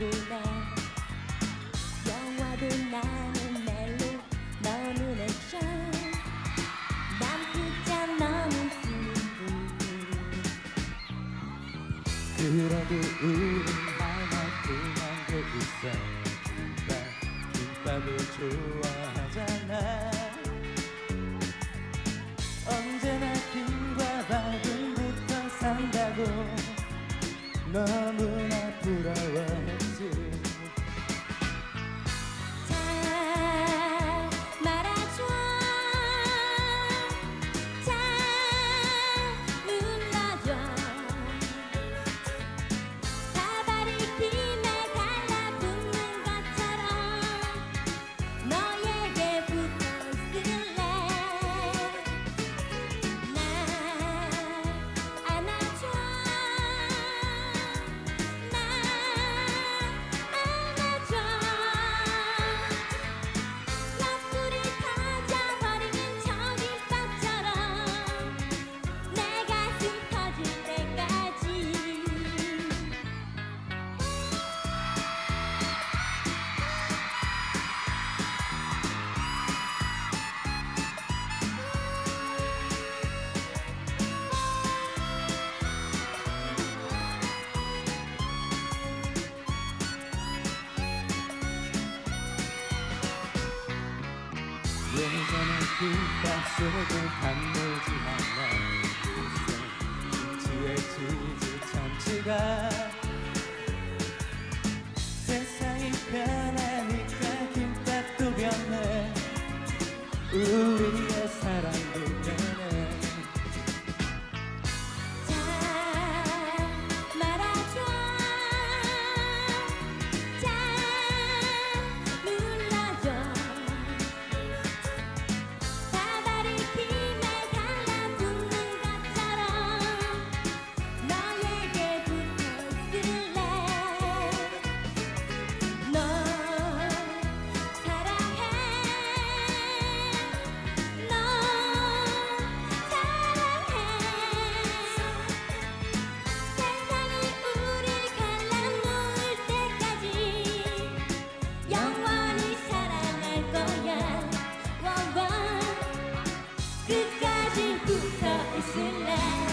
그래 영화도 나는 멜로 너는 액션 난 피자 너는 스무디 그래도 우린 하나 그만 그 있어. 김밥 김밥을 좋아하잖아. 예전의 그 약속을 반복지 않아. 글쎄 지치에 지지 참치가 tonight.